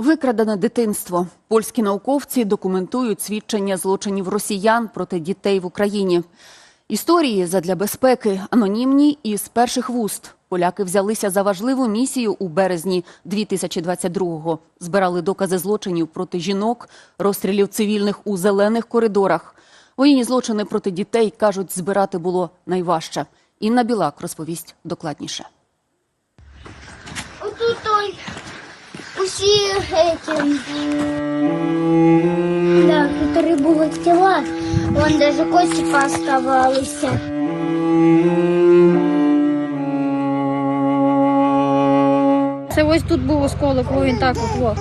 Викрадене дитинство. Польські науковці документують свідчення злочинів росіян проти дітей в Україні. Історії задля безпеки анонімні і з перших вуст. Поляки взялися за важливу місію у березні 2022-го. Збирали докази злочинів проти жінок, розстрілів цивільних у зелених коридорах. Воєнні злочини проти дітей, кажуть, збирати було найважче. Інна Білак розповість докладніше. Отут той усі эти, да, которые були тіла, вон даже кості пооставалися. Це ось тут був осколок, бо він так от.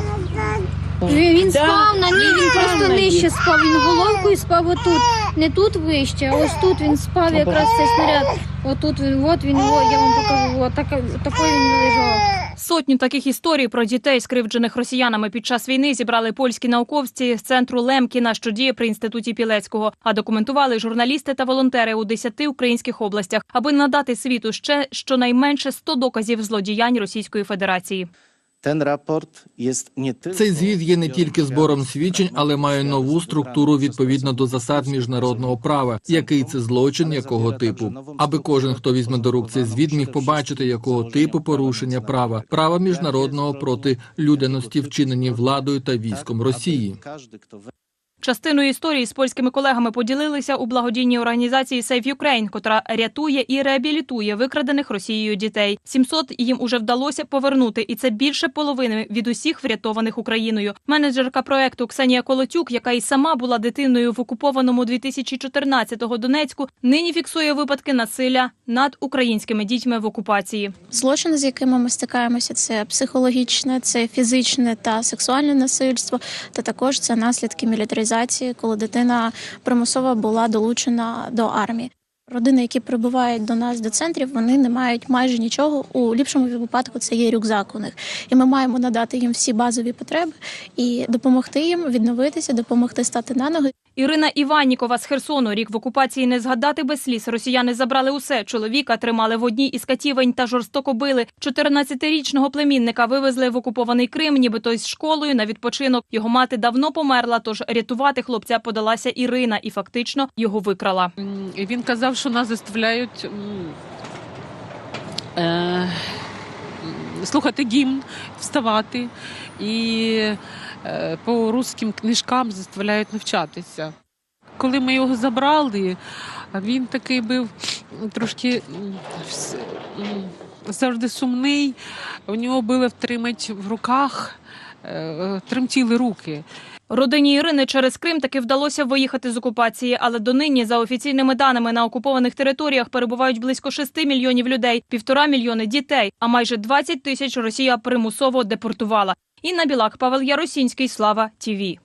Во. Він, він спав на ній, він просто нижче спав. Він головкою спав отут. Не тут вище, а ось тут він спав якраз цей снаряд. Отут він, от він, о, я вам покажу. От так, такий він лежав. Сотню таких історій про дітей, скривджених росіянами під час війни, зібрали польські науковці з центру Лемкіна, що діє при інституті Пілецького. А документували журналісти та волонтери у 10 українських областях, аби надати світу ще щонайменше 100 доказів злодіянь Російської Федерації. Цей звіт є не тільки збором свідчень, але має нову структуру відповідно до засад міжнародного права. Який це злочин, якого типу, аби кожен, хто візьме до рук цей звіт, міг побачити, якого типу порушення права, права міжнародного проти людяності, вчинені владою та військом Росії. Частиною історії з польськими колегами поділилися у благодійній організації Save Ukraine, котра рятує і реабілітує викрадених Росією дітей. 700 їм уже вдалося повернути, і це більше половини від усіх врятованих Україною. Менеджерка проекту Ксенія Колотюк, яка і сама була дитиною в окупованому 2014-го Донецьку, нині фіксує випадки насилля над українськими дітьми в окупації. Злочини, з якими ми стикаємося, це психологічне, це фізичне та сексуальне насильство, та також це наслідки мілітаризації, коли дитина примусово була долучена до армії. Родини, які прибувають до нас до центрів, вони не мають майже нічого. У ліпшому випадку це є рюкзак у них, і ми маємо надати їм всі базові потреби і допомогти їм відновитися, допомогти стати на ноги. Ірина Іваннікова з Херсону. Рік в окупації не згадати без сліз. Росіяни забрали усе. Чоловіка тримали в одній із катівень та жорстоко били. 14-річного племінника вивезли в окупований Крим, нібито із школою на відпочинок. Його мати давно померла, тож рятувати хлопця подалася Ірина і фактично його викрала. Він казав, що нас заставляють е, слухати гімн, вставати і по русським книжкам заставляють навчатися. Коли ми його забрали, він такий був трошки завжди сумний. У нього було втримати в руках, е, тремтіли руки. Родині Ірини через Крим таки вдалося виїхати з окупації, але донині, за офіційними даними, на окупованих територіях перебувають близько 6 мільйонів людей, півтора мільйони дітей, а майже 20 тисяч Росія примусово депортувала. Інна Білак, Павел Яросінський, Слава ТІВІ.